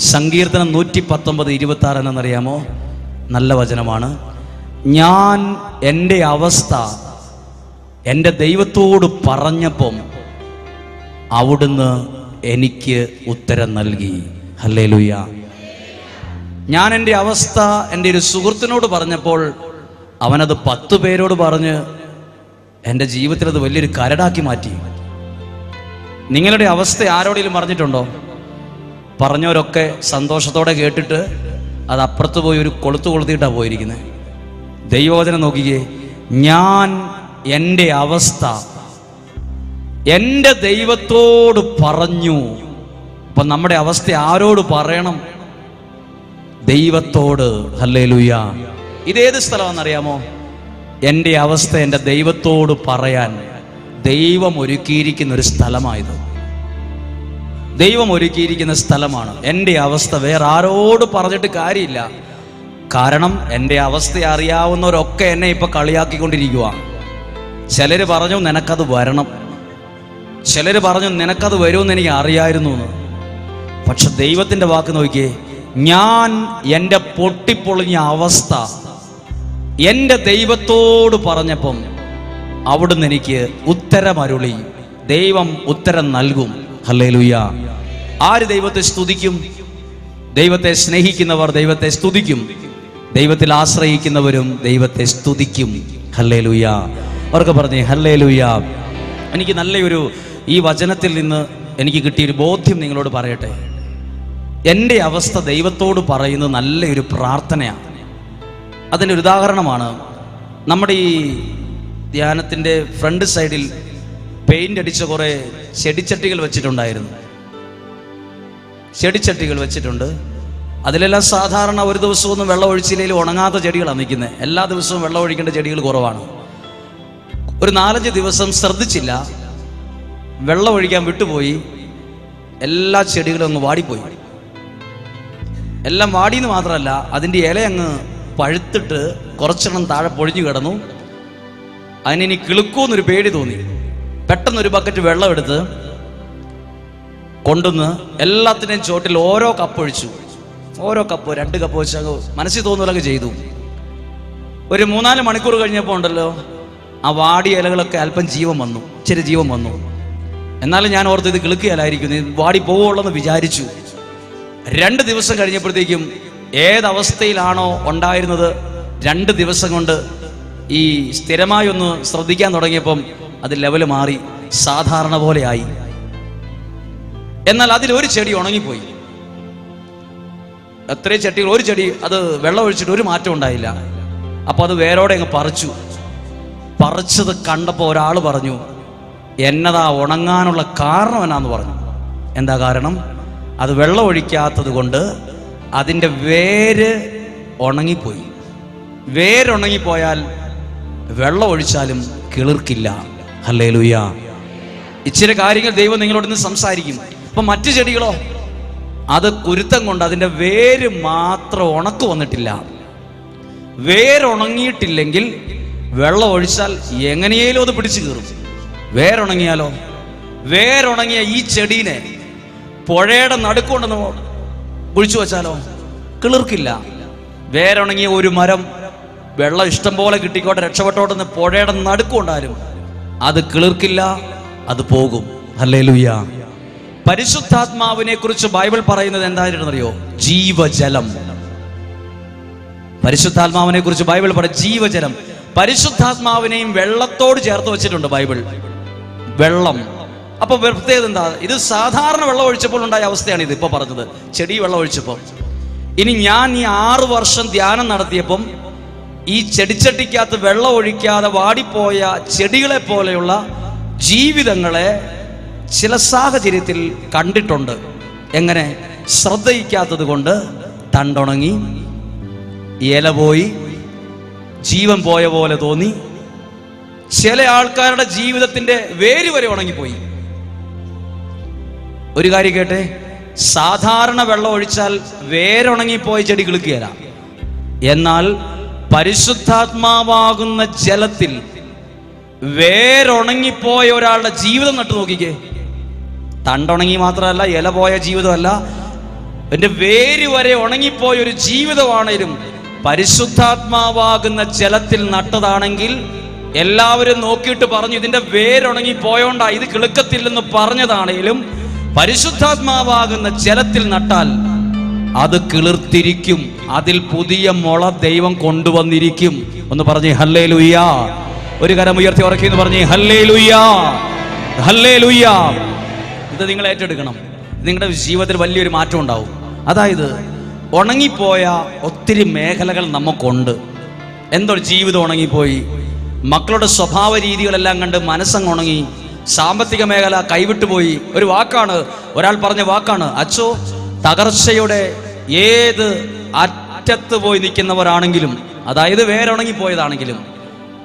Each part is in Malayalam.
സങ്കീർത്തനം നൂറ്റി പത്തൊമ്പത് ഇരുപത്തി ആറ് എന്നറിയാമോ? നല്ല വചനമാണ്. ഞാൻ എന്റെ അവസ്ഥ എന്റെ ദൈവത്തോട് പറഞ്ഞപ്പം അവിടുന്ന് എനിക്ക് ഉത്തരം നൽകി. ഹല്ലേ ഞാൻ എന്റെ അവസ്ഥ എന്റെ ഒരു സുഹൃത്തിനോട് പറഞ്ഞപ്പോൾ അവനത് പത്ത് പേരോട് പറഞ്ഞ് എന്റെ ജീവിതത്തിൽ അത് വലിയൊരു കരടാക്കി മാറ്റി. നിങ്ങളുടെ അവസ്ഥ ആരോടെങ്കിലും പറഞ്ഞിട്ടുണ്ടോ? പറഞ്ഞവരൊക്കെ സന്തോഷത്തോടെ കേട്ടിട്ട് അത് അപ്പുറത്ത് പോയി ഒരു കൊളുത്ത് കൊളുത്തിയിട്ടാണ് പോയിരിക്കുന്നത് ദൈവവചനം നോക്കിക്കേ ഞാൻ എന്റെ അവസ്ഥ എന്റെ ദൈവത്തോട് പറഞ്ഞു. അപ്പം നമ്മുടെ അവസ്ഥ ആരോട് പറയണം? ദൈവത്തോട്. ഹല്ലേ ലുയ ഇതേത് സ്ഥലമാണെന്നറിയാമോ? എന്റെ അവസ്ഥ എന്റെ ദൈവത്തോട് പറയാൻ ദൈവം ഒരുക്കിയിരിക്കുന്ന ഒരു സ്ഥലമായത്. ദൈവം ഒരുക്കിയിരിക്കുന്ന സ്ഥലമാണ്. എന്റെ അവസ്ഥ വേറെ ആരോട് പറഞ്ഞിട്ട് കാര്യമില്ല. കാരണം എന്റെ അവസ്ഥ അറിയാവുന്നവരൊക്കെ എന്നെ ഇപ്പൊ കളിയാക്കിക്കൊണ്ടിരിക്കുവാണ് ചിലർ പറഞ്ഞു നിനക്കത് വരണം. ചിലർ പറഞ്ഞു നിനക്കത് വരുമെന്ന് എനിക്ക് അറിയായിരുന്നു എന്ന്. പക്ഷെ ദൈവത്തിന്റെ വാക്ക് നോക്കിയേ ഞാൻ എന്റെ പൊട്ടിപ്പൊളിഞ്ഞ അവസ്ഥ എന്റെ ദൈവത്തോട് പറഞ്ഞപ്പം അവിടുന്ന് എനിക്ക് ഉത്തരമരുളി. ദൈവം ഉത്തരം നൽകും. ഹല്ലേലൂയ. ആര് ദൈവത്തെ സ്തുതിക്കും? ദൈവത്തെ സ്നേഹിക്കുന്നവർ ദൈവത്തെ സ്തുതിക്കും. ദൈവത്തിൽ ആശ്രയിക്കുന്നവരും ദൈവത്തെ സ്തുതിക്കും. ഹല്ലേ ഹല്ലേലൂയ. അവർക്ക് പറഞ്ഞേ ഹല്ലേ ഹല്ലേലൂയ. എനിക്ക് നല്ലൊരു ഈ വചനത്തിൽ നിന്ന് എനിക്ക് കിട്ടിയൊരു ബോധ്യം നിങ്ങളോട് പറയട്ടെ. എന്റെ അവസ്ഥ ദൈവത്തോട് പറയുന്നത് നല്ലൊരു പ്രാർത്ഥനയാണ്. അതിന്റെ ഒരു ഉദാഹരണമാണ് നമ്മുടെ ഈ ധ്യാനത്തിന്റെ ഫ്രണ്ട് സൈഡിൽ പെയിന്റ് അടിച്ച കുറേ ചെടിച്ചട്ടികൾ വെച്ചിട്ടുണ്ടായിരുന്നു. ചെടിച്ചട്ടികൾ വെച്ചിട്ടുണ്ട്. അതിലെല്ലാം സാധാരണ ഒരു ദിവസമൊന്നും വെള്ളം ഉണങ്ങാത്ത ചെടികളാണ് നിൽക്കുന്നത് എല്ലാ ദിവസവും വെള്ളം ഒഴിക്കേണ്ട ചെടികൾ കുറവാണ്. ഒരു നാലഞ്ച് ദിവസം ശ്രദ്ധിച്ചില്ല. വെള്ളം ഒഴിക്കാൻ വിട്ടുപോയി. എല്ലാ ചെടികളും അങ്ങ് വാടിപ്പോയി. എല്ലാം വാടിയെന്ന് മാത്രമല്ല അതിന്റെ ഇല അങ്ങ് പഴുത്തിട്ട് കുറച്ചെണ്ണം താഴെ പൊഴിഞ്ഞു കിടന്നു. അതിനിനി കിളുക്കൂന്നൊരു പേടി തോന്നി. പെട്ടെന്നൊരു ബക്കറ്റ് വെള്ളം എടുത്ത് കൊണ്ടുവന്ന് എല്ലാത്തിനെയും ചോട്ടിൽ ഓരോ കപ്പ് ഒഴിച്ചു. ഓരോ കപ്പ് രണ്ട് കപ്പ് വെച്ചാൽ മനസ്സിൽ തോന്നുന്നതൊക്കെ ചെയ്തു. ഒരു മൂന്നാൽ മണിക്കൂർ കഴിഞ്ഞപ്പോൾ ഉണ്ടല്ലോ ആ വാടി ഇലകളൊക്കെ അല്പം ജീവൻ വന്നു ഇച്ചിരി ജീവൻ വന്നു. എന്നാലും ഞാൻ ഓർത്ത് ഇത് കിളിക്കുകയല്ലായിരിക്കും ഇത് വാടി പോവുള്ളെന്ന് വിചാരിച്ചു. രണ്ട് ദിവസം കഴിഞ്ഞപ്പോഴത്തേക്കും ഏതവസ്ഥയിലാണോ ഉണ്ടായിരുന്നത്? രണ്ട് ദിവസം കൊണ്ട് ഈ സ്ഥിരമായി ഒന്ന് ശ്രദ്ധിക്കാൻ തുടങ്ങിയപ്പം അത് ലെവൽ മാറി സാധാരണ പോലെയായി എന്നാൽ അതിൽ ഒരു ചെടി ഉണങ്ങിപ്പോയി. എത്രയും ചെട്ടികൾ ഒരു ചെടി അത് വെള്ളം ഒഴിച്ചിട്ട് ഒരു മാറ്റം ഉണ്ടായില്ല. അപ്പൊ അത് വേരോടെ അങ്ങ് പറിച്ചു. പറിച്ചത് കണ്ടപ്പോൾ ഒരാൾ പറഞ്ഞു എന്നതാ ഉണങ്ങാനുള്ള കാരണം എന്നാന്ന് പറഞ്ഞു. എന്താ കാരണം? അത് വെള്ളം ഒഴിക്കാത്തത് കൊണ്ട് അതിന്റെ വേര് ഉണങ്ങിപ്പോയി. വേരുണങ്ങിപ്പോയാൽ വെള്ളം ഒഴിച്ചാലും കിളിർക്കില്ല. ഹല്ലേ ലുയ്യ ഇച്ചിരി കാര്യങ്ങൾ ദൈവം നിങ്ങളോട് ഇന്ന് സംസാരിക്കും. അപ്പൊ മറ്റു ചെടികളോ? അത് കുരുത്തം കൊണ്ട് അതിന്റെ വേര് മാത്രം ഉണക്ക് വന്നിട്ടില്ല. വേരുണങ്ങിയിട്ടില്ലെങ്കിൽ വെള്ളം ഒഴിച്ചാൽ എങ്ങനെയേലും അത് പിടിച്ചു കീറും. വേരുണങ്ങിയാലോ? വേരുണങ്ങിയ ഈ ചെടീനെ പുഴയുടെ നടുക്കൊണ്ട് കുഴിച്ചു വെച്ചാലോ? കിളിർക്കില്ല. വേരുണങ്ങിയ ഒരു മരം വെള്ളം ഇഷ്ടം പോലെ കിട്ടിക്കോട്ടെ രക്ഷപ്പെട്ടോട്ടെന്ന് പുഴയുടെ നടുക്കൊണ്ടാലും അത് കിളിർക്കില്ല അത് പോകും. അല്ലേ ലുയ്യ പരിശുദ്ധാത്മാവിനെ കുറിച്ച് ബൈബിൾ പറയുന്നത് എന്തായിരുന്നറിയോ? ജീവജലം. പരിശുദ്ധാത്മാവിനെ കുറിച്ച് ബൈബിൾ പറയും ജീവജലം. പരിശുദ്ധാത്മാവിനെയും വെള്ളത്തോട് ചേർത്ത് വെച്ചിട്ടുണ്ട് ബൈബിൾ. വെള്ളം. അപ്പൊ പ്രത്യേകത എന്താ? ഇത് സാധാരണ വെള്ളം ഒഴിച്ചപ്പോൾ ഉണ്ടായ അവസ്ഥയാണ് ഇത് ഇപ്പൊ പറഞ്ഞത്. ചെടി വെള്ളം ഒഴിച്ചപ്പോൾ ഇനി ഞാൻ ഈ ആറു വർഷം ധ്യാനം നടത്തിയപ്പം ഈ ചെടിച്ചട്ടിക്കകത്ത് വെള്ളം ഒഴിക്കാതെ വാടിപ്പോയ ചെടികളെ പോലെയുള്ള ജീവിതങ്ങളെ ചില സാഹചര്യത്തിൽ കണ്ടിട്ടുണ്ട്. എങ്ങനെ? ശ്രദ്ധയിക്കാത്തത് കൊണ്ട് തണ്ടുണങ്ങി ഇല പോയി ജീവൻ പോയ പോലെ തോന്നി ചില ആൾക്കാരുടെ ജീവിതത്തിന്റെ വേര് വരെ ഉണങ്ങിപ്പോയി. ഒരു കാര്യം കേട്ടെ? സാധാരണ വെള്ളം ഒഴിച്ചാൽ വേരുണങ്ങിപ്പോയ ചെടി കിളുക്കുകയില്ല. എന്നാൽ പരിശുദ്ധാത്മാവാകുന്ന ജലത്തിൽ വേരുണങ്ങിപ്പോയ ഒരാളുടെ ജീവിതം നട്ടു നോക്കിക്കേ തണ്ടുണങ്ങി മാത്രമല്ല ഇല പോയ ജീവിതമല്ല. എന്റെ വേര് വരെ ഉണങ്ങിപ്പോയ ഒരു ജീവിതമാണേലും പരിശുദ്ധാത്മാവാകുന്ന ജലത്തിൽ നട്ടതാണെങ്കിൽ എല്ലാവരും നോക്കിയിട്ട് പറഞ്ഞു ഇതിന്റെ വേരുണങ്ങി പോയോണ്ടാ ഇത് കിളുക്കത്തില്ലെന്ന് പറഞ്ഞതാണേലും പരിശുദ്ധാത്മാവാകുന്ന ജലത്തിൽ നട്ടാൽ അത് കിളിർത്തിരിക്കും. അതിൽ പുതിയ മുള ദൈവം കൊണ്ടുവന്നിരിക്കും. ഒന്ന് പറഞ്ഞേ ഹല്ലേ ലുയ്യാ ഒരു കരം ഉയർത്തി ഉറക്കി എന്ന് പറഞ്ഞേ ഹല്ലേ ലുയ്യാ ഹല്ലേ ലുയ്യാ ഇത് നിങ്ങൾ ഏറ്റെടുക്കണം. നിങ്ങളുടെ ജീവിതത്തിൽ വലിയൊരു മാറ്റം ഉണ്ടാവും. അതായത് ഉണങ്ങിപ്പോയ ഒത്തിരി മേഖലകൾ നമുക്കുണ്ട്. എന്തൊരു ജീവിതം ഉണങ്ങിപ്പോയി. മക്കളുടെ സ്വഭാവ രീതികളെല്ലാം കണ്ട് മനസ്സങ്ങ് ഉണങ്ങി സാമ്പത്തിക മേഖല കൈവിട്ടുപോയി ഒരു വാക്കാണ് ഒരാൾ പറഞ്ഞ വാക്കാണ് അച്ചോ തകർച്ചയുടെ ഏത് അറ്റത്ത് പോയി നിൽക്കുന്നവരാണെങ്കിലും അതായത് വേരുണങ്ങിപ്പോയതാണെങ്കിലും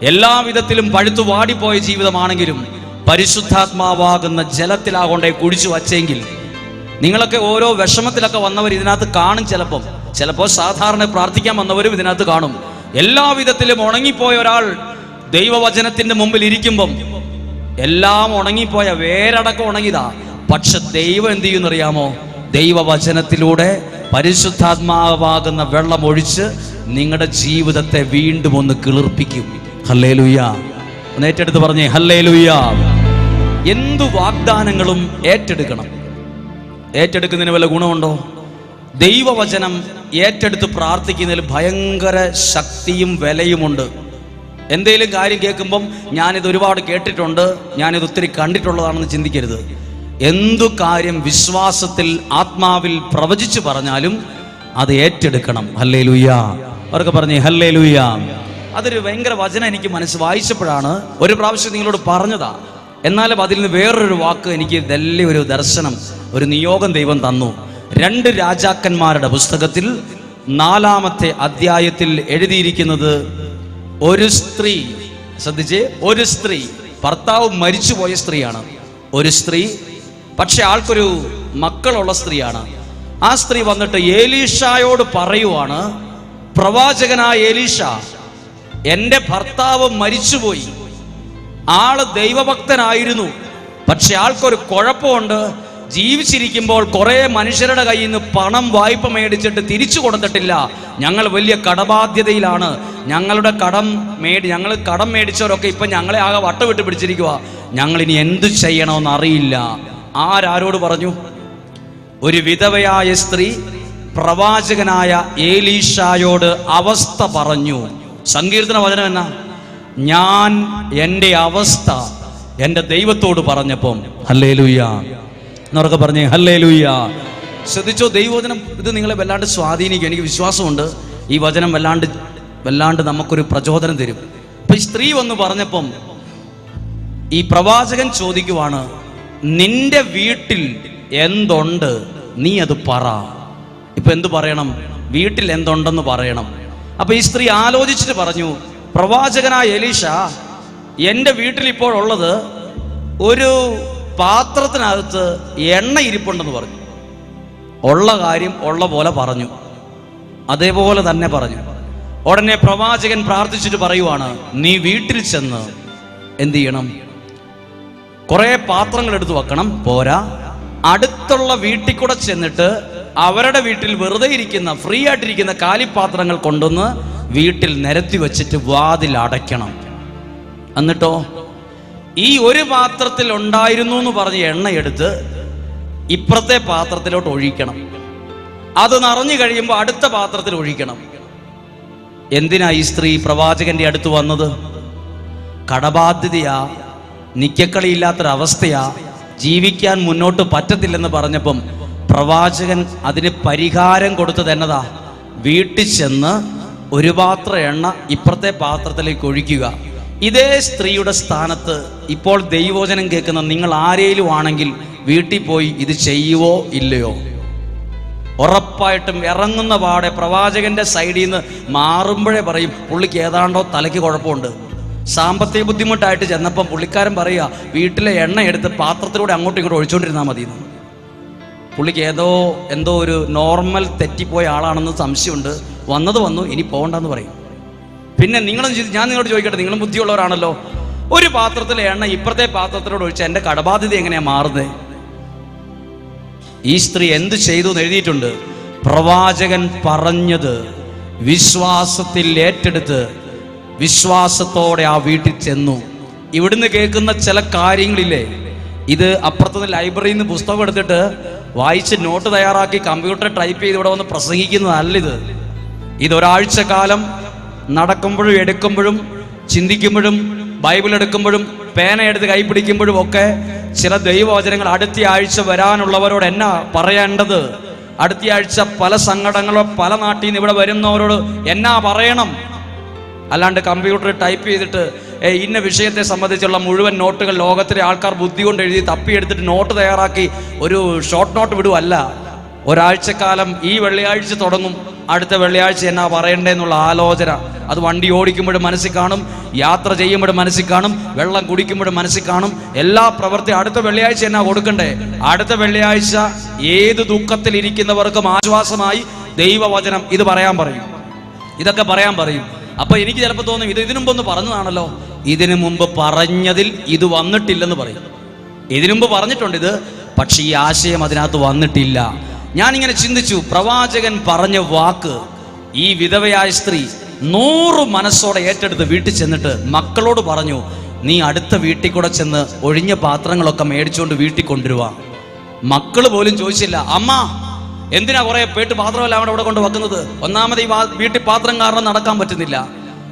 എല്ലാ വിധത്തിലും പഴുത്തു വാടിപ്പോയ ജീവിതമാണെങ്കിലും പരിശുദ്ധാത്മാവാകുന്ന ജലത്തിലാകൊണ്ടേ കുഴിച്ചു വച്ചെങ്കിൽ നിങ്ങളൊക്കെ ഓരോ വിഷമത്തിലൊക്കെ വന്നവർ ഇതിനകത്ത് കാണും ചിലപ്പം. ചിലപ്പോൾ സാധാരണ പ്രാർത്ഥിക്കാൻ വന്നവരും ഇതിനകത്ത് കാണും. എല്ലാവിധത്തിലും ഉണങ്ങിപ്പോയ ഒരാൾ ദൈവവചനത്തിന്റെ മുമ്പിൽ ഇരിക്കുമ്പം എല്ലാം ഉണങ്ങിപ്പോയ വേരടക്കം ഉണങ്ങിയതാ. പക്ഷെ ദൈവം എന്ത് ചെയ്യുന്നറിയാമോ ദൈവവചനത്തിലൂടെ പരിശുദ്ധാത്മാവാകുന്ന വെള്ളം ഒഴിച്ച് നിങ്ങളുടെ ജീവിതത്തെ വീണ്ടും ഒന്ന് കിളിർപ്പിക്കും. ഹല്ലേ ലുയ്യ ഒന്ന് ഏറ്റെടുത്ത് പറഞ്ഞേ ഹല്ലേ ലുയ്യ എന്തു വാഗ്ദാനങ്ങളും ഏറ്റെടുക്കണം? ഏറ്റെടുക്കുന്നതിന് വല്ല ഗുണമുണ്ടോ? ദൈവവചനം ഏറ്റെടുത്ത് പ്രാർത്ഥിക്കുന്നതിൽ ഭയങ്കര ശക്തിയും വിലയുമുണ്ട്. എന്തെങ്കിലും കാര്യം കേൾക്കുമ്പം ഞാനിത് ഒരുപാട് കേട്ടിട്ടുണ്ട് ഞാനിത് ഒത്തിരി കണ്ടിട്ടുള്ളതാണെന്ന് ചിന്തിക്കരുത്. എന്തു കാര്യം വിശ്വാസത്തിൽ ആത്മാവിൽ പ്രവചിച്ചു പറഞ്ഞാലും അത് ഏറ്റെടുക്കണം. ഹല്ലേ ലുയ്യാ അവർക്ക് പറഞ്ഞേ ഹല്ലേ ലുയ്യാ അതൊരു ഭയങ്കര വചനം എനിക്ക് മനസ്സ് വായിച്ചപ്പോഴാണ് ഒരു പ്രാവശ്യം നിങ്ങളോട് പറഞ്ഞതാ. എന്നാലും അതിൽ നിന്ന് വേറൊരു വാക്ക് എനിക്ക് വലിയ ഒരു ദർശനം ഒരു നിയോഗം ദൈവം തന്നു. രണ്ട് രാജാക്കന്മാരുടെ പുസ്തകത്തിൽ നാലാമത്തെ അധ്യായത്തിൽ എഴുതിയിരിക്കുന്നത് ഒരു സ്ത്രീ ശ്രദ്ധിച്ച് ഒരു സ്ത്രീ ഭർത്താവ് മരിച്ചുപോയ സ്ത്രീയാണ്. ഒരു സ്ത്രീ പക്ഷെ ആൾക്കൊരു മക്കളുള്ള സ്ത്രീയാണ്. ആ സ്ത്രീ വന്നിട്ട് ഏലീഷായോട് പറയുവാണ് പ്രവാചകനായ ഏലീഷ എന്റെ ഭർത്താവ് മരിച്ചുപോയി. ആൾ ദൈവഭക്തനായിരുന്നു. പക്ഷെ ആൾക്കൊരു കുഴപ്പമുണ്ട്. ജീവിച്ചിരിക്കുമ്പോൾ കുറെ മനുഷ്യരുടെ കയ്യിൽ നിന്ന് പണം വായ്പ മേടിച്ചിട്ട് തിരിച്ചു കൊടുത്തിട്ടില്ല. ഞങ്ങൾ വലിയ കടബാധ്യതയിലാണ്. ഞങ്ങളുടെ കടം മേടി ഞങ്ങൾ കടം മേടിച്ചവരൊക്കെ ഇപ്പം ഞങ്ങളെ ആകെ വട്ടവിട്ട് പിടിച്ചിരിക്കുക ഞങ്ങൾ ഇനി എന്തു ചെയ്യണമെന്ന് അറിയില്ല. ആരാരോട് പറഞ്ഞു? ഒരു വിധവയായ സ്ത്രീ പ്രവാചകനായ ഏലീഷായോട് അവസ്ഥ പറഞ്ഞു. സങ്കീർത്തന വചനം എന്നാ? ഞാൻ എന്റെ അവസ്ഥ എന്റെ ദൈവത്തോട് പറഞ്ഞപ്പം ഹല്ലേ ലൂയ എന്നൊക്കെ പറഞ്ഞേ ഹല്ലേ ലൂയ ശ്രദ്ധിച്ചോ ദൈവവചനം ഇത് നിങ്ങളെ വല്ലാണ്ട് സ്വാധീനിക്കും. എനിക്ക് വിശ്വാസമുണ്ട്. ഈ വചനം വല്ലാണ്ട് വല്ലാണ്ട് നമുക്കൊരു പ്രചോദനം തരും. ഇപ്പൊ ഈ സ്ത്രീ വന്ന് പറഞ്ഞപ്പം ഈ പ്രവാചകൻ ചോദിക്കുവാണ് നിന്റെ വീട്ടിൽ എന്തുണ്ട്? നീ അത് പറ. ഇപ്പൊ എന്ത് പറയണം? വീട്ടിൽ എന്തുണ്ടെന്ന് പറയണം. അപ്പൊ ഈ സ്ത്രീ ആലോചിച്ചിട്ട് പറഞ്ഞു പ്രവാചകനായ എലീഷ എന്റെ വീട്ടിൽ ഇപ്പോൾ ഉള്ളത് ഒരു പാത്രത്തിനകത്ത് എണ്ണ ഇരിപ്പുണ്ടെന്ന് പറഞ്ഞു. ഉള്ള കാര്യം ഉള്ള പോലെ പറഞ്ഞു. അതേപോലെ തന്നെ പറഞ്ഞു. ഉടനെ പ്രവാചകൻ പ്രാർത്ഥിച്ചിട്ട് പറയുവാണ് നീ വീട്ടിൽ ചെന്ന് എന്ത് ചെയ്യണം? കുറെ പാത്രങ്ങൾ എടുത്ത് വെക്കണം പോരാ. അടുത്തുള്ള വീട്ടിൽ കൂടെ ചെന്നിട്ട് അവരുടെ വീട്ടിൽ വെറുതെ ഇരിക്കുന്ന ഫ്രീ ആയിട്ടിരിക്കുന്ന കാലിപ്പാത്രങ്ങൾ കൊണ്ടുവന്ന് വീട്ടിൽ നിരത്തി വച്ചിട്ട് വാതിൽ അടയ്ക്കണം. എന്നിട്ടോ? ഈ ഒരു പാത്രത്തിൽ ഉണ്ടായിരുന്നു എന്ന് പറഞ്ഞ് എണ്ണയെടുത്ത് ഇപ്പുറത്തെ പാത്രത്തിലോട്ട് ഒഴിക്കണം. അത് നിറഞ്ഞു കഴിയുമ്പോൾ അടുത്ത പാത്രത്തിൽ ഒഴിക്കണം. എന്തിനാ ഈ സ്ത്രീ പ്രവാചകന്റെ അടുത്ത് വന്നത്? കടബാധ്യതയാ നിക്കക്കളിയില്ലാത്തൊരവസ്ഥയാ ജീവിക്കാൻ മുന്നോട്ട് പറ്റത്തില്ലെന്ന് പറഞ്ഞപ്പം പ്രവാചകൻ അതിന് പരിഹാരം കൊടുത്തത് എന്നതാ? വീട്ടിൽ ചെന്ന് ഒരു പാത്രം എണ്ണ ഇപ്പുറത്തെ പാത്രത്തിലേക്ക് ഒഴിക്കുക. ഇതേ സ്ത്രീയുടെ സ്ഥാനത്ത് ഇപ്പോൾ ദൈവോചനം കേൾക്കുന്ന നിങ്ങൾ ആരേലും ആണെങ്കിൽ വീട്ടിൽ പോയി ഇത് ചെയ്യുവോ ഇല്ലയോ? ഉറപ്പായിട്ടും ഇറങ്ങുന്ന പാടെ പ്രവാചകന്റെ സൈഡിൽ നിന്ന് മാറുമ്പോഴേ പറയും പുള്ളിക്ക് ഏതാണ്ടോ തലയ്ക്ക് കുഴപ്പമുണ്ട്. സാമ്പത്തിക ബുദ്ധിമുട്ടായിട്ട് ചെന്നപ്പം പുള്ളിക്കാരൻ പറയുക വീട്ടിലെ എണ്ണ എടുത്ത് പാത്രത്തിലൂടെ അങ്ങോട്ടും ഇങ്ങോട്ടും ഒഴിച്ചുകൊണ്ടിരുന്നാൽ മതി. പുള്ളിക്ക് ഏതോ എന്തോ ഒരു നോർമൽ തെറ്റിപ്പോയ ആളാണെന്ന് സംശയമുണ്ട്. വന്നത് വന്നു ഇനി പോകണ്ടെന്ന് പറയും. പിന്നെ നിങ്ങളും ഞാൻ നിങ്ങളോട് ചോദിക്കട്ടെ നിങ്ങളും ബുദ്ധിയുള്ളവരാണല്ലോ. ഒരു പാത്രത്തിലെ എണ്ണ ഇപ്പുറത്തെ പാത്രത്തിലോട് ഒഴിച്ച് എന്റെ കടബാധ്യത എങ്ങനെയാണ് മാറുന്നത്? ഈ സ്ത്രീ എന്ത് ചെയ്തു എന്ന് എഴുതിയിട്ടുണ്ട്? പ്രവാചകൻ പറഞ്ഞത് വിശ്വാസത്തിൽ ഏറ്റെടുത്ത് വിശ്വാസത്തോടെ ആ വീട്ടിൽ ചെന്നു. ഇവിടുന്ന് കേൾക്കുന്ന ചില കാര്യങ്ങളില്ലേ? ഇത് അപ്പുറത്തുനിന്ന് ലൈബ്രറിയിൽ നിന്ന് പുസ്തകം എടുത്തിട്ട് വായിച്ച് നോട്ട് തയ്യാറാക്കി കമ്പ്യൂട്ടർ ടൈപ്പ് ചെയ്ത് ഇവിടെ വന്ന് പ്രസംഗിക്കുന്നതല്ല ഇത്. ഇതൊരാഴ്ച കാലം നടക്കുമ്പോഴും എടുക്കുമ്പോഴും ചിന്തിക്കുമ്പോഴും ബൈബിൾ എടുക്കുമ്പോഴും പേന എടുത്ത് കൈ പിടിക്കുമ്പോഴും ഒക്കെ ചില ദൈവവചനങ്ങൾ അടുത്ത ആഴ്ച വരാനുള്ളവരോട് എന്നാ പറയേണ്ടത്? അടുത്ത ആഴ്ച പല സംഘടനകളോ പല നാട്ടിൽ നിന്ന് ഇവിടെ വരുന്നവരോട് എന്നാ പറയണം? അല്ലാണ്ട് കമ്പ്യൂട്ടർ ടൈപ്പ് ചെയ്തിട്ട് ഇന്ന വിഷയത്തെ സംബന്ധിച്ചുള്ള മുഴുവൻ നോട്ടുകൾ ലോകത്തിലെ ആൾക്കാർ ബുദ്ധി കൊണ്ട് എഴുതി തപ്പിയെടുത്തിട്ട് നോട്ട് തയ്യാറാക്കി ഒരു ഷോർട്ട് നോട്ട് വിടുവല്ല. ഒരാഴ്ചക്കാലം ഈ വെള്ളിയാഴ്ച തുടങ്ങും. അടുത്ത വെള്ളിയാഴ്ച എന്നാ പറയണ്ടേന്നുള്ള ആലോചന. അത് വണ്ടി ഓടിക്കുമ്പോഴും മനസ്സിൽ കാണും യാത്ര ചെയ്യുമ്പോഴും മനസ്സിൽ കാണും വെള്ളം കുടിക്കുമ്പോഴും മനസ്സിൽ കാണും. എല്ലാ പ്രവൃത്തി അടുത്ത വെള്ളിയാഴ്ച എന്നാ കൊടുക്കണ്ടേ? അടുത്ത വെള്ളിയാഴ്ച ഏത് ദുഃഖത്തിൽ ഇരിക്കുന്നവർക്കും ആശ്വാസമായി ദൈവവചനം ഇത് പറയാൻ പറയും. ഇതൊക്കെ പറയാൻ പറയും. അപ്പൊ എനിക്ക് ചിലപ്പോൾ തോന്നും ഇത് ഇതിനു മുമ്പൊന്ന് പറഞ്ഞതാണല്ലോ. ഇതിനു മുമ്പ് പറഞ്ഞതിൽ ഇത് വന്നിട്ടില്ലെന്ന് പറയും. ഇതിനു മുമ്പ് പറഞ്ഞിട്ടുണ്ട് ഇത് പക്ഷേ ഈ ആശയം അതിനകത്ത് വന്നിട്ടില്ല. ഞാനിങ്ങനെ ചിന്തിച്ചു പ്രവാചകൻ പറഞ്ഞ വാക്ക് ഈ വിധവയായ സ്ത്രീ നൂറ് മനസ്സോടെ ഏറ്റെടുത്ത് വീട്ടിൽ ചെന്നിട്ട് മക്കളോട് പറഞ്ഞു നീ അടുത്ത വീട്ടിൽ കൂടെ ചെന്ന് ഒഴിഞ്ഞ പാത്രങ്ങളൊക്കെ മേടിച്ചുകൊണ്ട് വീട്ടിൽ കൊണ്ടുവരുവാ. മക്കൾ പോലും ചോദിച്ചില്ല അമ്മ എന്തിനാ കുറെ പേട്ട് പാത്രമല്ല അവിടെ ഇവിടെ കൊണ്ട് വെക്കുന്നത്? ഒന്നാമത് ഈ വീട്ടിൽ പാത്രം കാരണം നടക്കാൻ പറ്റുന്നില്ല.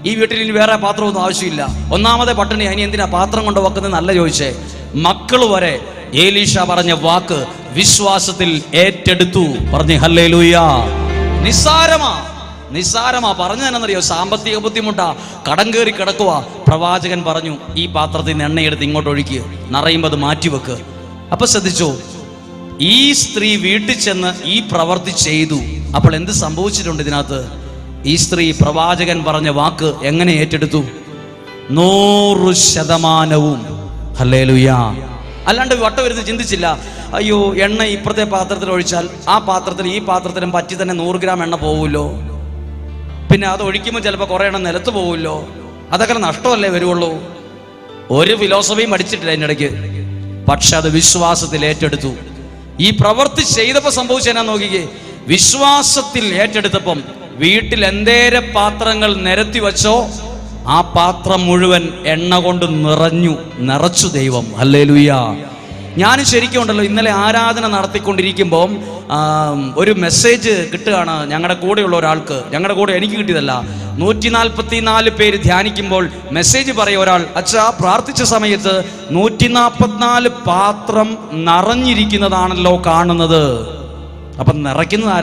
ഈ വീട്ടിൽ ഇനി വേറെ പാത്രമൊന്നും ആവശ്യമില്ല. ഒന്നാമത്തെ പട്ടിണി ഇനി എന്തിനാ പാത്രം കൊണ്ട് വെക്കുന്നത്? നല്ല ചോദിച്ചേ. മക്കൾ വരെ ഏലീഷ പറഞ്ഞ വാക്ക് വിശ്വാസത്തിൽ ഏറ്റെടുത്തു. പറഞ്ഞു ഹല്ലേ നിസ്സാരമാ. നിസ്സാരമാ. പറഞ്ഞു തന്നെന്നറിയോ സാമ്പത്തിക ബുദ്ധിമുട്ടാ. കടം കയറി കിടക്കുക പ്രവാചകൻ പറഞ്ഞു ഈ പാത്രത്തിൽ നിന്ന് എണ്ണയെടുത്ത് ഇങ്ങോട്ട് ഒഴിക്കുക നിറയുമ്പോൾ അത് മാറ്റിവെക്ക് അപ്പൊ ശ്രദ്ധിച്ചോ? ഈ സ്ത്രീ വീട്ടിൽ ചെന്ന് ഈ പ്രവർത്തി ചെയ്തു. അപ്പോൾ എന്ത് സംഭവിച്ചിട്ടുണ്ട് ഇതിനകത്ത്? ഈ സ്ത്രീ പ്രവാചകൻ പറഞ്ഞ വാക്ക് എങ്ങനെ ഏറ്റെടുത്തു? നൂറ് ശതമാനവും. ഹല്ലേലൂയാ. അല്ലാണ്ട് വട്ടവരുന്ന് ചിന്തിച്ചില്ല. അയ്യോ എണ്ണ ഇപ്പുറത്തെ പാത്രത്തിൽ ഒഴിച്ചാൽ ആ പാത്രത്തിൽ ഈ പാത്രത്തിലും പറ്റി തന്നെ നൂറ് ഗ്രാം എണ്ണ പോവുമല്ലോ. പിന്നെ അത് ഒഴിക്കുമ്പോൾ ചിലപ്പോൾ കുറേ എണ്ണം നിലത്ത് പോവുമല്ലോ. അതൊക്കെ നഷ്ടമല്ലേ വരുവുള്ളൂ? ഒരു ഫിലോസഫിയും പഠിച്ചിട്ടില്ല അതിന്റെ ഇടയ്ക്ക് പക്ഷെ അത് വിശ്വാസത്തിൽ ഏറ്റെടുത്തു. ഈ പ്രവൃത്തി ചെയ്തപ്പോൾ സംഭവിച്ചു എന്നാ നോക്കിക്കേ. വിശ്വാസത്തിൽ ഏറ്റെടുത്തപ്പം വീട്ടിൽ എന്തേരെ പാത്രങ്ങൾ നിരത്തി വച്ചോ ആ പാത്രം മുഴുവൻ എണ്ണ കൊണ്ട് നിറഞ്ഞു നിറച്ചു ദൈവം. അല്ലേ ഞാൻ ശരിക്കും ഉണ്ടല്ലോ ഇന്നലെ ആരാധന നടത്തിക്കൊണ്ടിരിക്കുമ്പോൾ ഒരു മെസ്സേജ് കിട്ടുകയാണ് ഞങ്ങളുടെ കൂടെയുള്ള ഒരാൾക്ക്. ഞങ്ങളുടെ കൂടെ എനിക്ക് കിട്ടിയതല്ല. നൂറ്റി നാൽപ്പത്തി നാല് പേര് ധ്യാനിക്കുമ്പോൾ മെസ്സേജ് പറയും ഒരാൾ അച്ഛാ പ്രാർത്ഥിച്ച സമയത്ത് നൂറ്റി നാൽപ്പത്തിനാല് പാത്രം നിറഞ്ഞിരിക്കുന്നതാണല്ലോ കാണുന്നത്. അപ്പം നിറയ്ക്കുന്നത്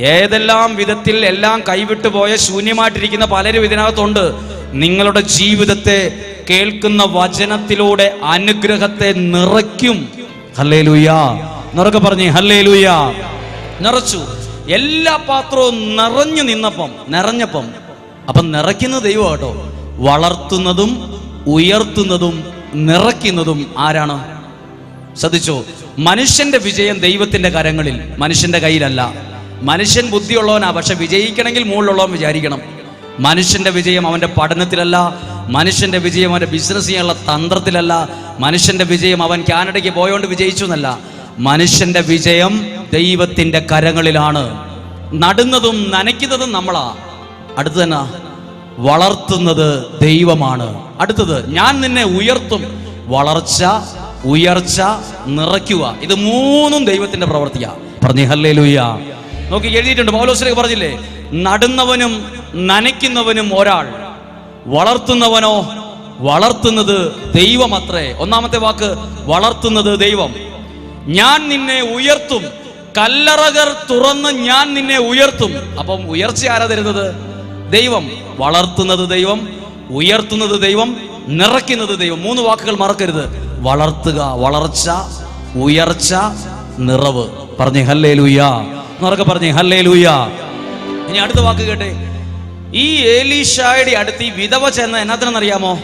ഏതെല്ലാം വിധത്തിൽ എല്ലാം കൈവിട്ടു പോയ ശൂന്യമായിട്ടിരിക്കുന്ന പലരും ഇതിനകത്തുണ്ട്. നിങ്ങളുടെ ജീവിതത്തെ കേൾക്കുന്ന വചനത്തിലൂടെ അനുഗ്രഹത്തെ നിറയ്ക്കും. ഹല്ലേ ലൂയ നിറക്കെ പറഞ്ഞേ ഹല്ലേ ലൂയ നിറച്ചു. എല്ലാ പാത്രവും നിറഞ്ഞു നിന്നപ്പം നിറഞ്ഞപ്പം. അപ്പം നിറയ്ക്കുന്ന ദൈവം കേട്ടോ വളർത്തുന്നതും ഉയർത്തുന്നതും നിറയ്ക്കുന്നതും ആരാണ്? ശ്രദ്ധിച്ചോ? മനുഷ്യന്റെ വിജയം ദൈവത്തിന്റെ കരങ്ങളിൽ മനുഷ്യന്റെ കയ്യിലല്ല. മനുഷ്യൻ ബുദ്ധിയുള്ളവനാ പക്ഷെ വിജയിക്കണമെങ്കിൽ മുകളിലുള്ളവൻ വിചാരിക്കണം. മനുഷ്യന്റെ വിജയം അവന്റെ പഠനത്തിലല്ല മനുഷ്യന്റെ വിജയം അവന്റെ ബിസിനസ് ചെയ്യാനുള്ള തന്ത്രത്തിലല്ല മനുഷ്യന്റെ വിജയം അവൻ കാനഡയ്ക്ക് പോയോണ്ട് വിജയിച്ചു എന്നല്ല മനുഷ്യന്റെ വിജയം ദൈവത്തിന്റെ കരങ്ങളിലാണ്. നടുന്നതും നനയ്ക്കുന്നതും നമ്മളാ. അടുത്ത് തന്നെ വളർത്തുന്നത് ദൈവമാണ്. അടുത്തത് ഞാൻ നിന്നെ ഉയർത്തും. വളർച്ച ഉയർച്ച നിറയ്ക്കുക. ഇത് മൂന്നും ദൈവത്തിന്റെ പ്രവർത്തിയാണ് പറഞ്ഞു ഹല്ലേ നോക്കി എഴുതിയിട്ടുണ്ട് പൗലോസിലേക്ക് പറഞ്ഞില്ലേ? നടുന്നവനും നനയ്ക്കുന്നവനും ഒരാൾ. വളർത്തുന്നവനോ വളർത്തുന്നത് ദൈവമത്രേ. ഒന്നാമത്തെ വാക്ക് വളർത്തുന്നത് ദൈവം. ഞാൻ നിന്നെ ഉയർത്തും. കല്ലറകർ തുറന്ന് ഞാൻ നിന്നെ ഉയർത്തും. അപ്പം ഉയർച്ച ആരാ തരുന്നത്? ദൈവം. വളർത്തുന്നത് ദൈവം ഉയർത്തുന്നത് ദൈവം നിറയ്ക്കുന്നത് ദൈവം. മൂന്ന് വാക്കുകൾ മറക്കരുത്. വളർത്തുക വളർച്ച ഉയർച്ച നിറവ്. പറഞ്ഞേ ഹല്ലേ ലൂയ നിറക്കെ പറഞ്ഞേ ഹല്ലേ ലൂയ ഇനി അടുത്ത വാക്ക് കേട്ടെ. ഈ ഏലീഷായുടെ അടുത്ത് ഈ വിധവ ചെന്ന എന്നാത്തിനെന്നറിയാമോ?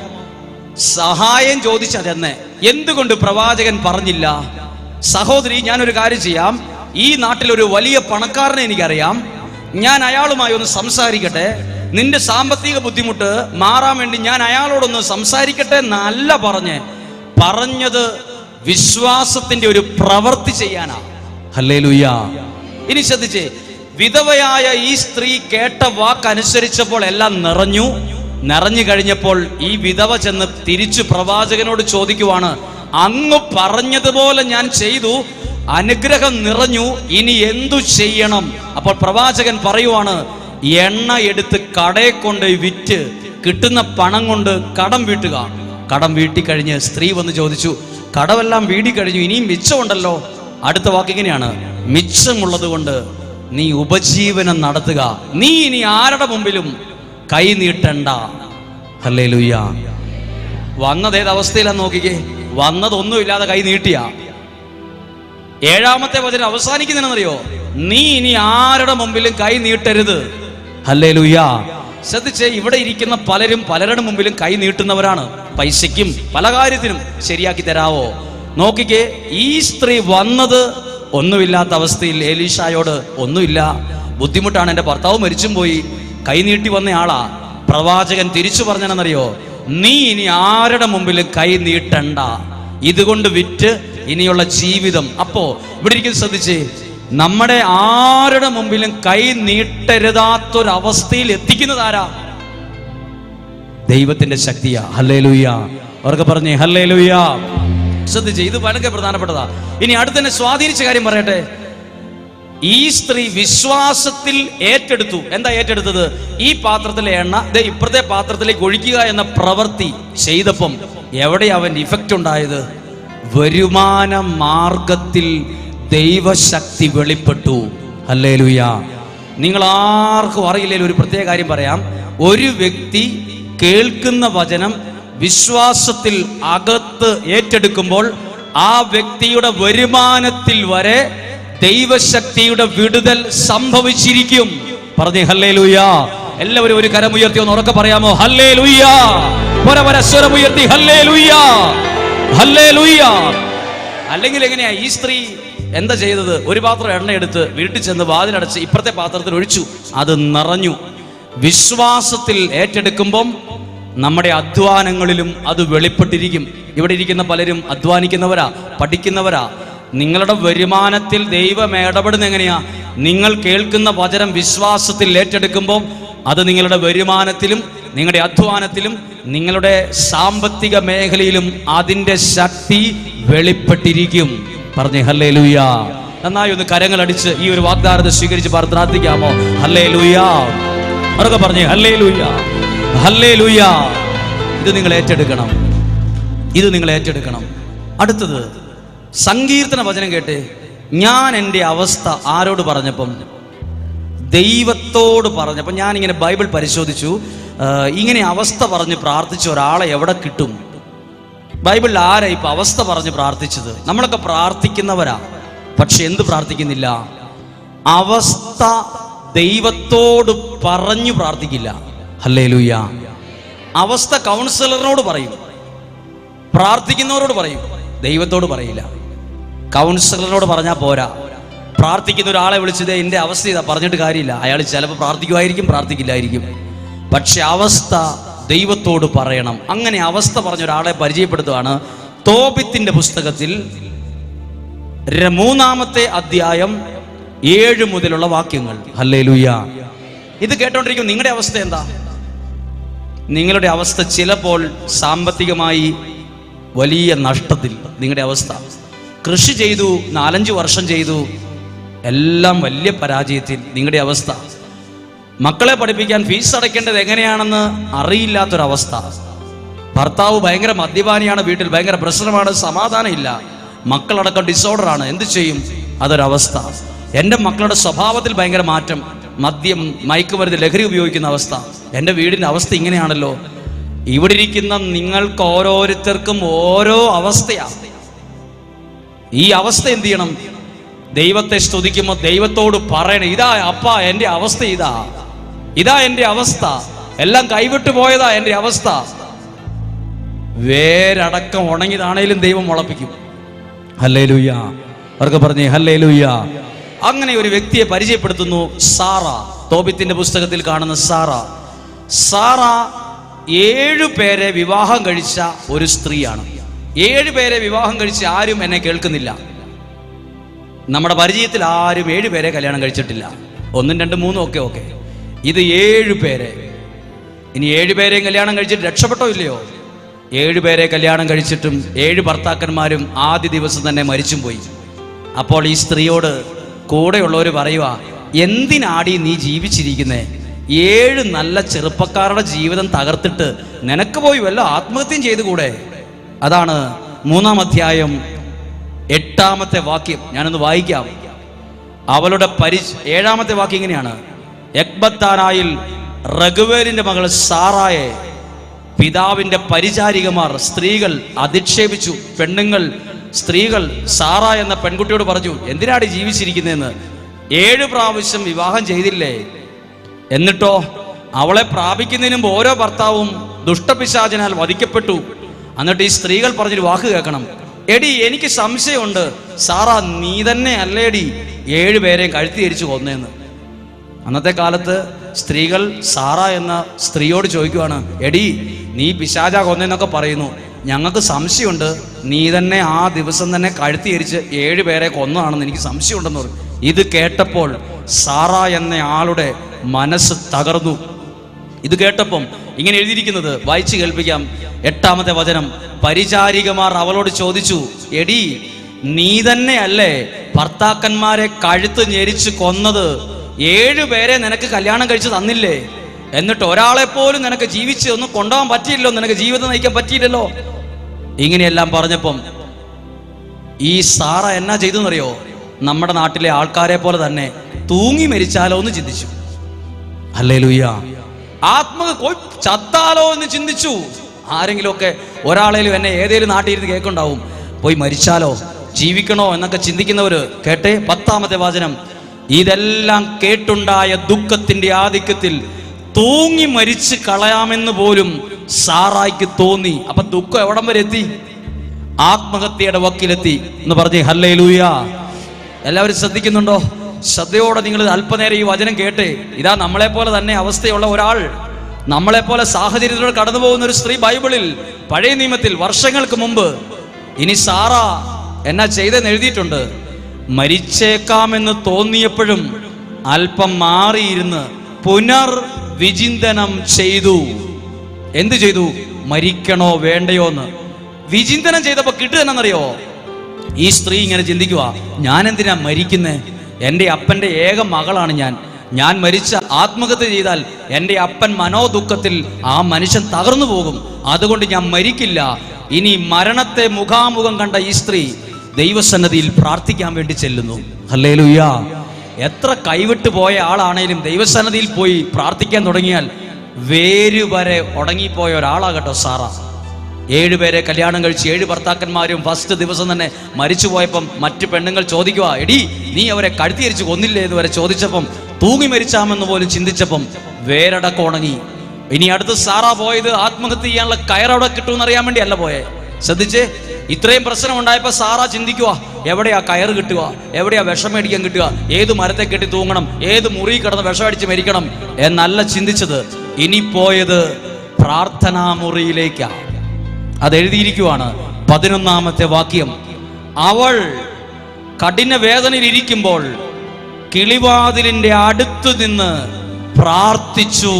സഹായം ചോദിച്ച ചെന്ന്. എന്തുകൊണ്ട് പ്രവാചകൻ പറഞ്ഞില്ല? സഹോദരി ഞാനൊരു കാര്യം ചെയ്യാം. ഈ നാട്ടിൽ ഒരു വലിയ പണക്കാരനെ എനിക്കറിയാം. ഞാൻ അയാളുമായി ഒന്ന് സംസാരിക്കട്ടെ. നിന്റെ സാമ്പത്തിക ബുദ്ധിമുട്ട് മാറാൻ വേണ്ടി ഞാൻ അയാളോടൊന്ന് സംസാരിക്കട്ടെ എന്നല്ല പറഞ്ഞ്. പറഞ്ഞത് വിശ്വാസത്തിന്റെ ഒരു പ്രവൃത്തി ചെയ്യാനാ. ഹല്ലേ ഇനി ശ്രദ്ധിച്ചേ വിധവയായ ഈ സ്ത്രീ കേട്ട വാക്ക് അനുസരിച്ചപ്പോൾ എല്ലാം നിറഞ്ഞു. നിറഞ്ഞു കഴിഞ്ഞപ്പോൾ ഈ വിധവ ചെന്ന് തിരിച്ചു പ്രവാചകനോട് ചോദിക്കുവാണ് അങ്ങ് പറഞ്ഞതുപോലെ ഞാൻ ചെയ്തു അനുഗ്രഹം നിറഞ്ഞു ഇനി എന്തു ചെയ്യണം? അപ്പോൾ പ്രവാചകൻ പറയുവാണ് എണ്ണ എടുത്ത് കടയെ കൊണ്ട് വിറ്റ് കിട്ടുന്ന പണം കൊണ്ട് കടം വീട്ടുക. കടം വീട്ടിക്കഴിഞ്ഞ് സ്ത്രീ വന്ന് ചോദിച്ചു കടമെല്ലാം വീടി കഴിഞ്ഞു ഇനിയും മിച്ചമുണ്ടല്ലോ. അടുത്ത വാക്ക് ഇങ്ങനെയാണ് മിച്ചമുള്ളത് കൊണ്ട് നീ ഉപജീവനം നടത്തുക. നീ ഇനി ആരുടെ മുമ്പിലും കൈ നീട്ടണ്ട. അല്ലേ ലുയ്യ വന്നത് ഏത് നോക്കിക്കേ. വന്നതൊന്നുമില്ലാതെ കൈ നീട്ടിയ. ഏഴാമത്തെ വചനം അവസാനിക്കുന്നറിയോ നീ ഇനി ആരുടെ മുമ്പിലും കൈ നീട്ടരുത്. അല്ലേ ലുയ്യ ശ്രദ്ധിച്ചേ ഇവിടെ ഇരിക്കുന്ന പലരും പലരുടെ മുമ്പിലും കൈ നീട്ടുന്നവരാണ്. പൈസയ്ക്കും പല കാര്യത്തിനും ശരിയാക്കി തരാവോ? നോക്കിക്കേ ഈ സ്ത്രീ വന്നത് ഒന്നുമില്ലാത്ത അവസ്ഥയിൽ ഏലീഷായോട് ഒന്നുമില്ല. ബുദ്ധിമുട്ടാണ് എന്റെ ഭർത്താവ് മരിച്ചും പോയി. കൈനീട്ടി ആളാ. പ്രവാചകൻ തിരിച്ചു പറഞ്ഞെന്നറിയോ? നീ ഇനി ആരുടെ മുമ്പിൽ കൈ നീട്ടണ്ട. ഇതുകൊണ്ട് വിറ്റ് ഇനിയുള്ള ജീവിതം. അപ്പോ ഇവിടെ ഇരിക്കും ശ്രദ്ധിച്ചേ. നമ്മുടെ ആരുടെ മുമ്പിലും കൈ നീട്ടരുതാത്തൊരവസ്ഥയിൽ എത്തിക്കുന്നത് ആരാ ദൈവത്തിന്റെ ശക്തിയാ. ഹല്ലേ ലുയ്യ അവർക്ക് പറഞ്ഞേ ഹല്ലേ ലുയ്യ ശ്രദ്ധിച്ചേ ഇത് വളരെ പ്രധാനപ്പെട്ടതാ. ഇനി അടുത്തന്നെ സ്വാധീനിച്ച കാര്യം പറയട്ടെ. ഈ സ്ത്രീ വിശ്വാസത്തിൽ ഏറ്റെടുത്തു. എന്താ ഏറ്റെടുത്തത്? ഈ പാത്രത്തിലെ എണ്ണ ദേ ഇപ്പുറത്തെ പാത്രത്തിലേക്ക് ഒഴിക്കുക എന്ന പ്രവൃത്തി ചെയ്തപ്പം എവിടെ അവൻ ഇഫക്റ്റ് ഉണ്ടായത്? വരുമാന മാർഗത്തിൽ ദൈവശക്തി വെളിപ്പെട്ടു. അല്ലേ ലുയാ നിങ്ങൾ ആർക്കും അറിയില്ലെങ്കിൽ ഒരു പ്രത്യേക കാര്യം പറയാം. ഒരു വ്യക്തി കേൾക്കുന്ന വചനം വിശ്വാസത്തിൽ അകത്ത് ഏറ്റെടുക്കുമ്പോൾ ആ വ്യക്തിയുടെ വരുമാനത്തിൽ വരെ ദൈവശക്തിയുടെ വിടുതൽ സംഭവിച്ചിരിക്കും. പറഞ്ഞു ഹല്ലേ ലൂയാ എല്ലാവരും ഒരു കരമുയർത്തി ഒന്ന് ഉറക്കെ പറയാമോ? ഹല്ലേ ലൂയാ സ്വരമുയർത്തി ഹല്ലേ ലൂയാ ഹല്ലേ ലൂയാ അല്ലെങ്കിൽ എങ്ങനെയാ ഈ സ്ത്രീ എന്താ ചെയ്തത്? ഒരു പാത്രം എണ്ണ എടുത്ത് വീട്ടിൽ ചെന്ന് വാതിലടച്ച് ഇപ്പുറത്തെ പാത്രത്തിൽ ഒഴിച്ചു. അത് നിറഞ്ഞു. വിശ്വാസത്തിൽ ഏറ്റെടുക്കുമ്പം നമ്മുടെ അധ്വാനങ്ങളിലും അത് വെളിപ്പെട്ടിരിക്കും. ഇവിടെ ഇരിക്കുന്ന പലരും അധ്വാനിക്കുന്നവരാ പഠിക്കുന്നവരാ. നിങ്ങളുടെ വരുമാനത്തിൽ ദൈവം ഇടപെടുന്ന എങ്ങനെയാ? നിങ്ങൾ കേൾക്കുന്ന വചനം വിശ്വാസത്തിൽ ഏറ്റെടുക്കുമ്പോൾ അത് നിങ്ങളുടെ വരുമാനത്തിലും നിങ്ങളുടെ അധ്വാനത്തിലും നിങ്ങളുടെ സാമ്പത്തിക മേഖലയിലും അതിന്റെ ശക്തി വെളിപ്പെട്ടിരിക്കും. പറഞ്ഞു ഹല്ലേ ലൂയാ നന്നായി ഒന്ന് കരങ്ങൾ അടിച്ച് ഈ ഒരു വാഗ്ദാനത്തെ സ്വീകരിച്ച് പ്രാർത്ഥിക്കാമോ? ഹല്ലേ ലൂയാ പറഞ്ഞേ ലൂയാ ഹല്ലേ ലൂയാ ഇത് നിങ്ങൾ ഏറ്റെടുക്കണം. ഇത് നിങ്ങൾ ഏറ്റെടുക്കണം. അടുത്തത് സങ്കീർത്തന വചനം കേട്ട് ഞാൻ എന്റെ അവസ്ഥ ആരോട് പറഞ്ഞപ്പം? ദൈവത്തോട് പറഞ്ഞപ്പം ഞാനിങ്ങനെ ബൈബിൾ പരിശോധിച്ചു. ഇങ്ങനെ അവസ്ഥ പറഞ്ഞ് പ്രാർത്ഥിച്ച ഒരാളെ എവിടെ കിട്ടും? ബൈബിളിൽ ആരാ ഇപ്പൊ അവസ്ഥ പറഞ്ഞ് പ്രാർത്ഥിച്ചത്? നമ്മളൊക്കെ പ്രാർത്ഥിക്കുന്നവരാ. പക്ഷെ എന്ത് പ്രാർത്ഥിക്കുന്നില്ല? അവസ്ഥ ദൈവത്തോട് പറഞ്ഞു പ്രാർത്ഥിക്കില്ല. ഹല്ലേ ലൂയ അവസ്ഥ കൗൺസിലറിനോട് പറയും. പ്രാർത്ഥിക്കുന്നവരോട് പറയും. ദൈവത്തോട് പറയില്ല. കൗൺസിലറിനോട് പറഞ്ഞാൽ പോരാ. പ്രാർത്ഥിക്കുന്ന ഒരാളെ വിളിച്ചത് എന്റെ അവസ്ഥ ഇതാ പറഞ്ഞിട്ട് കാര്യമില്ല. അയാൾ ചിലപ്പോൾ പ്രാർത്ഥിക്കുമായിരിക്കും പ്രാർത്ഥിക്കില്ലായിരിക്കും. പക്ഷെ അവസ്ഥ ദൈവത്തോട് പറയണം. അങ്ങനെ അവസ്ഥ പറഞ്ഞ ഒരാളെ പരിചയപ്പെടുത്തുകയാണ് തോപിത്തിന്റെ പുസ്തകത്തിൽ മൂന്നാമത്തെ അധ്യായം ഏഴ് മുതലുള്ള വാക്യങ്ങൾ. ഹല്ലേ ഇത് കേട്ടോണ്ടിരിക്കും നിങ്ങളുടെ അവസ്ഥ എന്താ? നിങ്ങളുടെ അവസ്ഥ ചിലപ്പോൾ സാമ്പത്തികമായി വലിയ നഷ്ടത്തിൽ. നിങ്ങളുടെ അവസ്ഥ. കൃഷി ചെയ്തു നാലഞ്ച് വർഷം ചെയ്തു എല്ലാം വലിയ പരാജയത്തിൽ. നിങ്ങളുടെ അവസ്ഥ. മക്കളെ പഠിപ്പിക്കാൻ ഫീസ് അടയ്ക്കേണ്ടത് എങ്ങനെയാണെന്ന് അറിയില്ലാത്തൊരവസ്ഥ. ഭർത്താവ് ഭയങ്കര മദ്യപാനിയാണ് വീട്ടിൽ ഭയങ്കര പ്രശ്നമാണ് സമാധാനം ഇല്ല മക്കളടക്കം ഡിസോർഡർ ആണ്. എന്ത് ചെയ്യും? അതൊരവസ്ഥ. എന്റെ മക്കളുടെ സ്വഭാവത്തിൽ ഭയങ്കര മാറ്റം. മദ്യം മയക്കുമരുന്ന് ലഹരി ഉപയോഗിക്കുന്ന അവസ്ഥ. എന്റെ വീടിന്റെ അവസ്ഥ ഇങ്ങനെയാണല്ലോ. ഇവിടെ ഇരിക്കുന്ന നിങ്ങൾക്ക് ഓരോരുത്തർക്കും ഓരോ അവസ്ഥയാ. ഈ അവസ്ഥ എന്ത് ചെയ്യണം? ദൈവത്തെ സ്തുതിക്കുമ്പോൾ ദൈവത്തോട് പറയണം ഇതാ അപ്പ എന്റെ അവസ്ഥ ഇതാ. ഇതാ എന്റെ അവസ്ഥ. എല്ലാം കൈവിട്ടു പോയതാ എന്റെ അവസ്ഥ. വേരടക്കം ഉണങ്ങിയതാണേലും ദൈവം മുളപ്പിക്കും. ഹല്ലേ ലൂയ്യ അവർക്ക് പറഞ്ഞേ ഹല്ലേ ലൂയ്യ അങ്ങനെ ഒരു വ്യക്തിയെ പരിചയപ്പെടുത്തുന്നു സാറ. തോബിത്തിന്റെ പുസ്തകത്തിൽ കാണുന്ന സാറ. സാറ ഏഴു പേരെ വിവാഹം കഴിച്ച ഒരു സ്ത്രീയാണ്. ഏഴു പേരെ വിവാഹം കഴിച്ച് ആരും എന്നെ കേൾക്കുന്നില്ല. നമ്മുടെ പരിചയത്തിൽ ആരും ഏഴു പേരെ കല്യാണം കഴിച്ചിട്ടില്ല. ഒന്നും രണ്ടും മൂന്നും ഒക്കെ ഓക്കെ. ഇത് ഏഴു പേരെ. ഇനി ഏഴു പേരെയും കല്യാണം കഴിച്ചിട്ട് രക്ഷപ്പെട്ടോ ഇല്ലയോ? ഏഴു പേരെ കല്യാണം കഴിച്ചിട്ടും ഏഴ് ഭർത്താക്കന്മാരും ആദ്യ ദിവസം തന്നെ മരിച്ചും പോയി. അപ്പോൾ ഈ സ്ത്രീയോട് കൂടെയുള്ളവർ പറയുക എന്തിനാടി നീ ജീവിച്ചിരിക്കുന്നേ? ഏഴ് നല്ല ചെറുപ്പക്കാരുടെ ജീവിതം തകർത്തിട്ട് നിനക്ക് പോയി വല്ല ആത്മഹത്യം ചെയ്തുകൂടെ? അതാണ് മൂന്നാം അധ്യായം എട്ടാമത്തെ വാക്യം. ഞാനൊന്ന് വായിക്കാം. അവളുടെ പരി ഏഴാമത്തെ വാക്യം ഇങ്ങനെയാണ്. എക്ബത്താനായിൽ റഘുവേലിന്റെ മകൾ സാറായെ പിതാവിന്റെ പരിചാരികമാർ സ്ത്രീകൾ അധിക്ഷേപിച്ചു. പെണ്ണുങ്ങൾ സ്ത്രീകൾ സാറ എന്ന പെൺകുട്ടിയോട് പറഞ്ഞു എന്തിനാണ് ജീവിച്ചിരിക്കുന്നതെന്ന്? ഏഴ് പ്രാവശ്യം വിവാഹം ചെയ്തില്ലേ? എന്നിട്ടോ അവളെ പ്രാപിക്കുന്നതിന് മുമ്പ് ഓരോ ഭർത്താവും ദുഷ്ടപിശാചനാൽ വധിക്കപ്പെട്ടു. എന്നിട്ട് ഈ സ്ത്രീകൾ പറഞ്ഞൊരു വാക്ക് കേൾക്കണം. എടി എനിക്ക് സംശയമുണ്ട്. സാറ നീ തന്നെ അല്ലേടി ഏഴ് പേരെയും കഴുത്തി തിരിച്ചു കൊന്നേന്ന്. അന്നത്തെ കാലത്ത് സ്ത്രീകൾ സാറ എന്ന സ്ത്രീയോട് ചോദിക്കുവാണ് എടി നീ പിശാചാ കൊന്നെന്നൊക്കെ പറയുന്നു. ഞങ്ങൾക്ക് സംശയമുണ്ട്. നീ തന്നെ ആ ദിവസം തന്നെ കഴുത്തി എരിച്ച് ഏഴ് പേരെ കൊന്നതാണെന്ന് എനിക്ക് സംശയമുണ്ടെന്ന് പറഞ്ഞു. ഇത് കേട്ടപ്പോൾ സാറ എന്ന ആളുടെ മനസ്സ് തകർന്നു. ഇത് കേട്ടപ്പം ഇങ്ങനെ എഴുതിയിരിക്കുന്നത് വായിച്ചു കേൾപ്പിക്കാം. എട്ടാമത്തെ വചനം പരിചാരികമാർ അവളോട് ചോദിച്ചു എടി നീ തന്നെ അല്ലേ ഭർത്താക്കന്മാരെ കഴുത്ത് ഞെരിച്ച് കൊന്നത്? ഏഴു പേരെ നിനക്ക് കല്യാണം കഴിച്ച് തന്നില്ലേ? എന്നിട്ട് ഒരാളെ പോലും നിനക്ക് ജീവിച്ച് ഒന്നും കൊണ്ടുപോകാൻ പറ്റിയില്ലോ നിനക്ക് ജീവിതം നയിക്കാൻ പറ്റിയില്ലല്ലോ. ഇങ്ങനെയെല്ലാം പറഞ്ഞപ്പം ഈ സാറ എന്നാ ചെയ്തു എന്നറിയോ നമ്മുടെ നാട്ടിലെ ആൾക്കാരെ പോലെ തന്നെ തൂങ്ങി മരിച്ചാലോ എന്ന് ചിന്തിച്ചു. അല്ലേ ലൂയ്യ ആത്മക ചത്താലോ എന്ന് ചിന്തിച്ചു. ആരെങ്കിലും ഒക്കെ ഒരാളേലും എന്നെ ഏതേലും നാട്ടിൽ ഇരുന്ന് കേൾക്കുണ്ടാവും പോയി മരിച്ചാലോ? ജീവിക്കണോ എന്നൊക്കെ ചിന്തിക്കുന്നവര് കേട്ടെ? പത്താമത്തെ വാചനം. ഇതെല്ലാം കേട്ടുണ്ടായ ദുഃഖത്തിന്റെ ആധിക്യത്തിൽ തൂങ്ങി മരിച്ച് കളയാമെന്ന് പോലും സാറായിക്ക് തോന്നി. അപ്പൊ ദുഃഖം എവിടം വരെ എത്തി? ആത്മഹത്യയുടെ വക്കിലെത്തി. എന്ന് പറഞ്ഞ് ഹല്ലേ ലൂയ എല്ലാവരും ശ്രദ്ധിക്കുന്നുണ്ടോ? ശ്രദ്ധയോടെ നിങ്ങൾ അല്പനേരം ഈ വചനം കേട്ടേ ഇതാ നമ്മളെ പോലെ തന്നെ അവസ്ഥയുള്ള ഒരാൾ. നമ്മളെ പോലെ സാഹചര്യത്തിലൂടെ കടന്നു പോകുന്ന ഒരു സ്ത്രീ ബൈബിളിൽ പഴയ നിയമത്തിൽ വർഷങ്ങൾക്ക് മുമ്പ് ഇനി സാറ എന്നാ ചെയ്തെന്ന് എഴുതിയിട്ടുണ്ട്. മരിച്ചേക്കാമെന്ന് തോന്നിയപ്പോഴും അല്പം മാറിയിരുന്ന് പുനർ വിചിന്തനം ചെയ്തു. എന്ത് ചെയ്തു? മരിക്കണോ വേണ്ടയോ എന്ന്. വിചിന്തനം ചെയ്തപ്പോ കിട്ടുക ഈ സ്ത്രീ ഇങ്ങനെ ചിന്തിക്കുക ഞാൻ എന്തിനാ മരിക്കുന്നേ? എന്റെ അപ്പന്റെ ഏക മകളാണ് ഞാൻ. ഞാൻ മരിച്ച ആത്മഹത്യ ചെയ്താൽ എന്റെ അപ്പൻ മനോദുഃഖത്തിൽ ആ മനുഷ്യൻ തകർന്നു പോകും. അതുകൊണ്ട് ഞാൻ മരിക്കില്ല. ഇനി മരണത്തെ മുഖാമുഖം കണ്ട ഈ സ്ത്രീ ദൈവസന്നതിയിൽ പ്രാർത്ഥിക്കാൻ വേണ്ടി ചെല്ലുന്നു. ഹല്ലേലൂയ. എത്ര കൈവിട്ട് പോയ ആളാണേലും ദൈവസന്നതിയിൽ പോയി പ്രാർത്ഥിക്കാൻ തുടങ്ങിയാൽ വേര് വരെ ഉടങ്ങിപ്പോയ ഒരാളാകട്ടോ സാറ. ഏഴുപേരെ കല്യാണം കഴിച്ച് ഏഴ് ഭർത്താക്കന്മാരും ഫസ്റ്റ് ദിവസം തന്നെ മരിച്ചു പോയപ്പം മറ്റു പെണ്ണുങ്ങൾ ചോദിക്കുക എടി നീ അവരെ കഴുത്തിയരിച്ച് കൊന്നില്ലേ? എന്ന് വരെ ചോദിച്ചപ്പം തൂങ്ങി മരിച്ചാമെന്ന് പോലും ചിന്തിച്ചപ്പം വേരടക്കം ഉണങ്ങി. ഇനി അടുത്ത് സാറാ പോയത് ആത്മഹത്യ ചെയ്യാനുള്ള കയറവിടെ വേണ്ടി അല്ല പോയെ. ശ്രദ്ധിച്ച് ഇത്രയും പ്രശ്നം ഉണ്ടായപ്പോ സാറാ ചിന്തിക്കുക എവിടെയാ കയറ് കിട്ടുക എവിടെയാ വിഷം മേടിക്കാൻ കിട്ടുക ഏത് മരത്തെ കെട്ടി തൂങ്ങണം ഏത് മുറി കിടന്ന് വിഷമടിച്ച് മരിക്കണം എന്നല്ല ചിന്തിച്ചത്. ഇനി പോയത് പ്രാർത്ഥനാ മുറിയിലേക്കാണ് അത് എഴുതിയിരിക്കുവാണ് പതിനൊന്നാമത്തെ വാക്യം. അവൾ കഠിന വേദനയിൽ ഇരിക്കുമ്പോൾ കിളിവാതിലിന്റെ അടുത്ത് നിന്ന് പ്രാർത്ഥിച്ചു.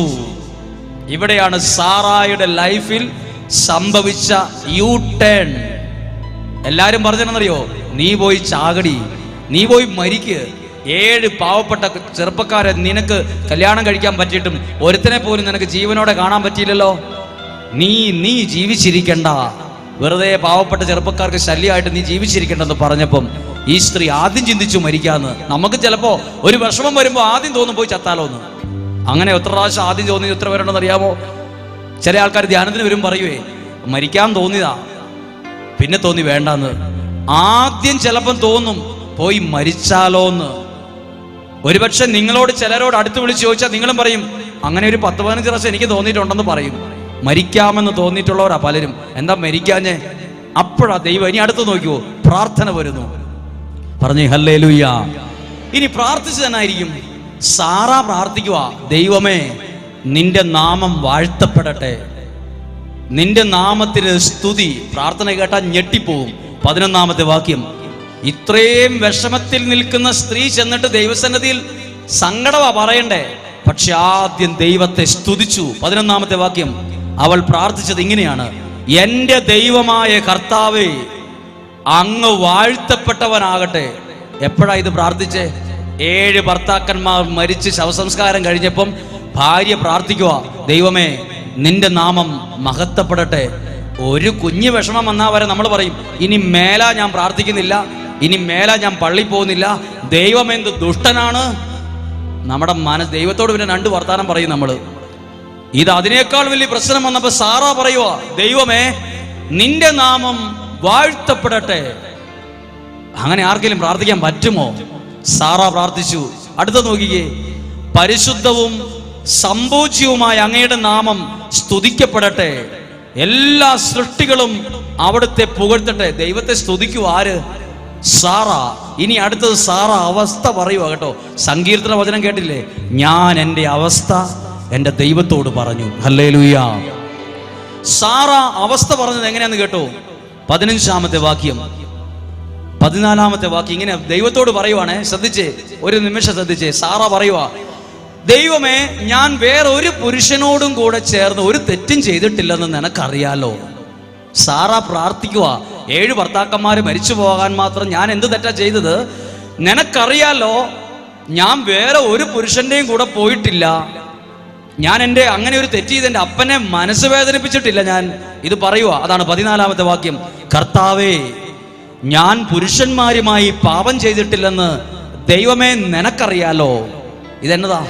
ഇവിടെയാണ് സാറായുടെ ലൈഫിൽ സംഭവിച്ച യു ടേൺ എല്ലാരും പറഞ്ഞെന്നറിയോ? നീ പോയി ചാകടി. നീ പോയി മരിക്ക്. ഏഴ് പാവപ്പെട്ട ചെറുപ്പക്കാരെ നിനക്ക് കല്യാണം കഴിക്കാൻ പറ്റിയിട്ടും ഒരുത്തനെ പോലും നിനക്ക് ജീവനോടെ കാണാൻ പറ്റിയില്ലല്ലോ. നീ നീ ജീവിച്ചിരിക്കണ്ട. വെറുതെ പാവപ്പെട്ട ചെറുപ്പക്കാർക്ക് ശല്യമായിട്ട് നീ ജീവിച്ചിരിക്കണ്ടെന്ന് പറഞ്ഞപ്പം ഈ സ്ത്രീ ആദ്യം ചിന്തിച്ചു മരിക്കാന്ന്. നമുക്ക് ചിലപ്പോ ഒരു വിഷമം വരുമ്പോൾ ആദ്യം തോന്നും പോയി ചത്താലോന്ന്. അങ്ങനെ എത്ര പ്രാവശ്യം ആദ്യം തോന്നി എത്ര പേരുണ്ടെന്ന് അറിയാമോ ചില ആൾക്കാർ ധ്യാനത്തിന് വരും പറയുവേ മരിക്കാൻ തോന്നിയതാ. പിന്നെ തോന്നി വേണ്ടാന്ന്. ആദ്യം ചിലപ്പം തോന്നും പോയി മരിച്ചാലോന്ന്. ഒരുപക്ഷെ നിങ്ങളോട് ചിലരോട് അടുത്ത് വിളിച്ച് ചോദിച്ചാൽ നിങ്ങളും പറയും അങ്ങനെ ഒരു പത്ത് പതിനഞ്ച് പ്രാവശ്യം എനിക്ക് തോന്നിയിട്ടുണ്ടെന്ന് പറയും. മരിക്കാമെന്ന് തോന്നിയിട്ടുള്ളവരാ പലരും. എന്താ മരിക്കാഞ്ഞേ? അപ്പോഴാ ദൈവം ഇനി അടുത്ത് നോക്കിയോ പ്രാർത്ഥന വരുന്നു. പറഞ്ഞു ഹല്ലേ ഇനി പ്രാർത്ഥിച്ചു തന്നെ ആയിരിക്കും സാറാ പ്രാർത്ഥിക്കുക ദൈവമേ നിന്റെ നാമം വാഴ്ത്തപ്പെടട്ടെ. നിന്റെ നാമത്തിന് സ്തുതി. പ്രാർത്ഥന കേട്ടാൽ ഞെട്ടിപ്പോവും. പതിനൊന്നാമത്തെ വാക്യം. ഇത്രയും വിഷമത്തിൽ നിൽക്കുന്ന സ്ത്രീ ചെന്നിട്ട് ദൈവസന്നതിയിൽ സങ്കടമാ പറയണ്ടേ? പക്ഷെ ആദ്യം ദൈവത്തെ സ്തുതിച്ചു. പതിനൊന്നാമത്തെ വാക്യം. അവൾ പ്രാർത്ഥിച്ചത് ഇങ്ങനെയാണ്. എന്റെ ദൈവമായ കർത്താവേ അങ്ങ് വാഴ്ത്തപ്പെട്ടവനാകട്ടെ. എപ്പോഴാ ഇത് പ്രാർത്ഥിച്ചേ? ഏഴ് ഭർത്താക്കന്മാർ മരിച്ച് ശവസംസ്കാരം കഴിഞ്ഞപ്പം ഭാര്യ പ്രാർത്ഥിക്കുക. ദൈവമേ നിന്റെ നാമം മഹത്വപ്പെടട്ടെ. ഒരു കുഞ്ഞു വിഷമം വന്നാൽ വരെ നമ്മൾ പറയും ഇനി മേല ഞാൻ പ്രാർത്ഥിക്കുന്നില്ല ഇനി മേല ഞാൻ പള്ളി പോകുന്നില്ല ദൈവം എന്ത് ദുഷ്ടനാണ്? നമ്മുടെ മനസ്സ് ദൈവത്തോട് പിന്നെ രണ്ട് വർത്താനം പറയും നമ്മൾ ഇത് അതിനേക്കാൾ വലിയ പ്രശ്നം വന്നപ്പോ സാറ പറയുക ദൈവമേ നിന്റെ നാമം വാഴ്ത്തപ്പെടട്ടെ. അങ്ങനെ ആർക്കെങ്കിലും പ്രാർത്ഥിക്കാൻ പറ്റുമോ? സാറ പ്രാർത്ഥിച്ചു. അടുത്ത നോക്കിക്കേ പരിശുദ്ധവും സമ്പൂജ്യവുമായ അങ്ങയുടെ നാമം സ്തുതിക്കപ്പെടട്ടെ. എല്ലാ സൃഷ്ടികളും അവിടുത്തെ പുകഴ്ത്തട്ടെ. ദൈവത്തെ സ്തുതിക്കൂ ആര്? സാറ. ഇനി അടുത്തത് സാറ അവസ്ഥ പറയുക കേട്ടോ. സങ്കീർത്തന വചനം കേട്ടില്ലേ? ഞാൻ എന്റെ അവസ്ഥ എന്റെ ദൈവത്തോട് പറഞ്ഞു. ഹല്ലേ സാറ അവസ്ഥ പറഞ്ഞത് എങ്ങനെയാന്ന് കേട്ടോ? പതിനഞ്ചാമത്തെ വാക്യം. പതിനാലാമത്തെ വാക്യം ഇങ്ങനെ ദൈവത്തോട് പറയുവാണേ. ശ്രദ്ധിച്ചേ ഒരു നിമിഷം ശ്രദ്ധിച്ചേ. സാറ പറയുക ദൈവമേ ഞാൻ വേറെ ഒരു പുരുഷനോടും കൂടെ ചേർന്ന് ഒരു തെറ്റും ചെയ്തിട്ടില്ലെന്ന് നിനക്കറിയാലോ? സാറ പ്രാർത്ഥിക്കുക ഏഴ് ഭർത്താക്കന്മാര് മരിച്ചു പോകാൻ മാത്രം ഞാൻ എന്ത് തെറ്റാ ചെയ്തത്? നിനക്കറിയാലോ ഞാൻ വേറെ ഒരു പുരുഷന്റെയും കൂടെ പോയിട്ടില്ല. ഞാൻ എന്റെ അങ്ങനെ ഒരു തെറ്റ് ചെയ്ത് എന്റെ അപ്പനെ മനസ്സ് വേദനിപ്പിച്ചിട്ടില്ല ഞാൻ. ഇത് പറയുക അതാണ് പതിനാലാമത്തെ വാക്യം. കർത്താവേ ഞാൻ പുരുഷന്മാരുമായി പാപം ചെയ്തിട്ടില്ലെന്ന് ദൈവമേ നിനക്കറിയാലോ? ഇതെന്നതാ?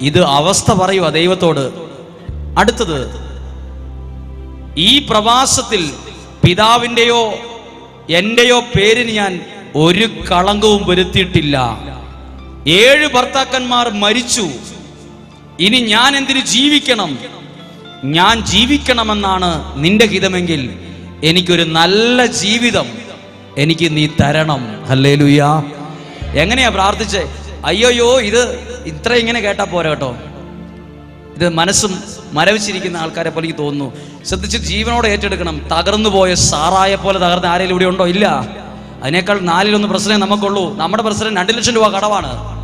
ഇത് അവസ്ഥ പറയുക ദൈവത്തോട്. അടുത്തത് ഈ പ്രവാസത്തിൽ പിതാവിന്റെയോ എന്റെയോ പേരിന് ഞാൻ ഒരു കളങ്കവും വരുത്തിയിട്ടില്ല. ഏഴ് ഭർത്താക്കന്മാർ മരിച്ചു. ഇനി ഞാൻ എന്തിനു ജീവിക്കണം? ഞാൻ ജീവിക്കണമെന്നാണ് നിന്റെ ഹിതമെങ്കിൽ എനിക്കൊരു നല്ല ജീവിതം എനിക്ക് നീ തരണം. അല്ലേ ലുയ്യ എങ്ങനെയാ പ്രാർത്ഥിച്ചേ? അയ്യോയോ ഇത് ഇത്ര ഇങ്ങനെ കേട്ടാൽ പോരാ കേട്ടോ. ഇത് മനസ്സും മരവിച്ചിരിക്കുന്ന ആൾക്കാരെ പോലെ എനിക്ക് തോന്നുന്നു. ശ്രദ്ധിച്ച് ജീവനോടെ ഏറ്റെടുക്കണം. തകർന്നു പോയ സാറായ പോലെ തകർന്ന ആരെങ്കിലും ഇവിടെ ഉണ്ടോ? ഇല്ല. അതിനേക്കാൾ നാലിലൊന്ന് പ്രശ്നമേ നമുക്കുള്ളൂ. നമ്മുടെ പ്രശ്നം രണ്ട് ലക്ഷം രൂപ കടവാണ്.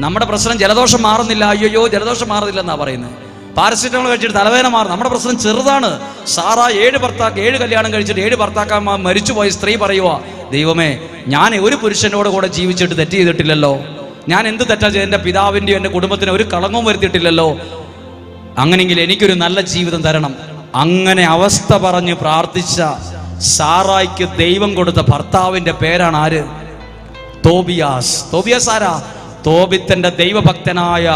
നമ്മുടെ പ്രശ്നം ജലദോഷം മാറുന്നില്ല. അയ്യോ ജലദോഷം മാറുന്നില്ല എന്നാ പറയുന്നത്. പാരസിറ്റമോൾ കഴിച്ചിട്ട് തലവേദന മാറും നമ്മുടെ പ്രശ്നം ചെറുതാണ്. സാറ ഏഴ് ഭർത്താക്ക ഏഴ് കല്യാണം കഴിച്ചിട്ട് ഏഴ് ഭർത്താക്കന്മാർ മരിച്ചുപോയ സ്ത്രീ പറയുക ദൈവമേ ഞാൻ ഒരു പുരുഷനോട് കൂടെ ജീവിച്ചിട്ട് തെറ്റ് ചെയ്തിട്ടില്ലല്ലോ. ഞാൻ എന്ത് തെറ്റാ ചെയ്ത് എന്റെ പിതാവിന്റെയും എന്റെ കുടുംബത്തിന് ഒരു കളങ്കവും വരുത്തിയിട്ടില്ലല്ലോ. അങ്ങനെങ്കിൽ എനിക്കൊരു നല്ല ജീവിതം തരണം. അങ്ങനെ അവസ്ഥ പറഞ്ഞ് പ്രാർത്ഥിച്ച സാറായിക്ക് ദൈവം കൊടുത്ത ഭർത്താവിന്റെ പേരാണ് ആര്? തോബിയാസ്. തോബിയാസ് ആരാ? തോബിത്തന്റെ ദൈവഭക്തനായ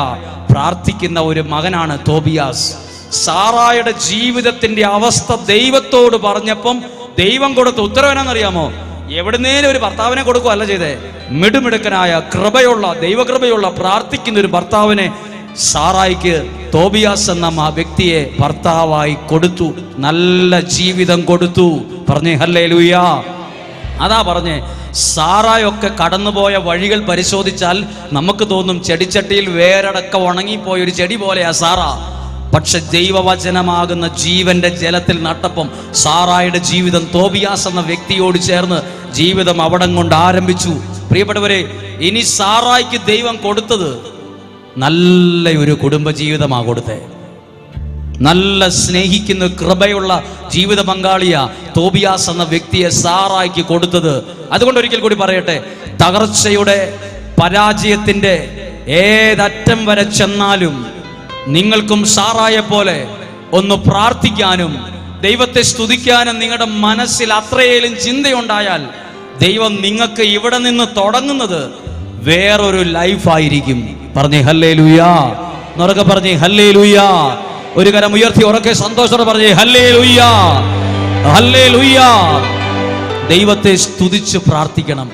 പ്രാർത്ഥിക്കുന്ന ഒരു മകനാണ് തോബിയാസ്. സാറായുടെ ജീവിതത്തിന്റെ അവസ്ഥ ദൈവത്തോട് പറഞ്ഞപ്പം ദൈവം കൊടുത്ത ഉത്തരവെന്നറിയാമോ എവിടുന്നേലും ഒരു ഭർത്താവിനെ കൊടുക്കുകയല്ല ചെയ്തേ. മിടുമിടുക്കനായ കൃപയുള്ള ദൈവകൃപയുള്ള പ്രാർത്ഥിക്കുന്ന ഒരു ഭർത്താവിനെ സാറായിക്ക് തോബിയാസ് എന്ന ആ വ്യക്തിയെ ഭർത്താവായി കൊടുത്തു. നല്ല ജീവിതം കൊടുത്തു. പറഞ്ഞേ ഹല്ലേ ലൂയാ അതാ പറഞ്ഞേ സാറായൊക്കെ കടന്നുപോയ വഴികൾ പരിശോധിച്ചാൽ നമുക്ക് തോന്നും ചെടിച്ചട്ടിയിൽ വേരടക്കം ഉണങ്ങിപ്പോയ ഒരു ചെടി പോലെയാ സാറ. പക്ഷെ ദൈവവചനമാകുന്ന ജീവന്റെ ജലത്തിൽ നട്ടപ്പം സാറായുടെ ജീവിതം തോബിയാസ് എന്ന വ്യക്തിയോട് ചേർന്ന് ജീവിതം അവിടം കൊണ്ട് ആരംഭിച്ചു. പ്രിയപ്പെട്ടവരെ ഇനി സാറായിക്ക് ദൈവം കൊടുത്തത് നല്ല ഒരു കുടുംബജീവിതമാ കൊടുത്തേ. നല്ല സ്നേഹിക്കുന്ന കൃപയുള്ള ജീവിത പങ്കാളിയ തോബിയാസ് എന്ന വ്യക്തിയെ സാറായിക്ക് കൊടുത്തത്. അതുകൊണ്ട് ഒരിക്കൽ കൂടി പറയട്ടെ തകർച്ചയുടെ പരാജയത്തിന്റെ ഏതറ്റം വരെ ചെന്നാലും നിങ്ങൾക്കും സാറായ പോലെ ഒന്ന് പ്രാർത്ഥിക്കാനും ദൈവത്തെ സ്തുതിക്കാനും നിങ്ങളുടെ മനസ്സിൽ അത്രയേലും ചിന്തയുണ്ടായാൽ ദൈവം നിങ്ങൾക്ക് ഇവിടെ നിന്ന് തുടങ്ങുന്നത് വേറൊരു ലൈഫായിരിക്കും പറഞ്ഞേ ഹല്ലേ ലുയാ എന്നൊക്കെ പറഞ്ഞേ ഹല്ലേ ലുയാ ഒരു കരം ഉയർത്തി ഉറക്കെ സന്തോഷത്തോടെ പറഞ്ഞു ഹല്ലേ ലുയാ ഹല്ലേ ലുയാ ദൈവത്തെ സ്തുതിച്ച് പ്രാർത്ഥിക്കണം.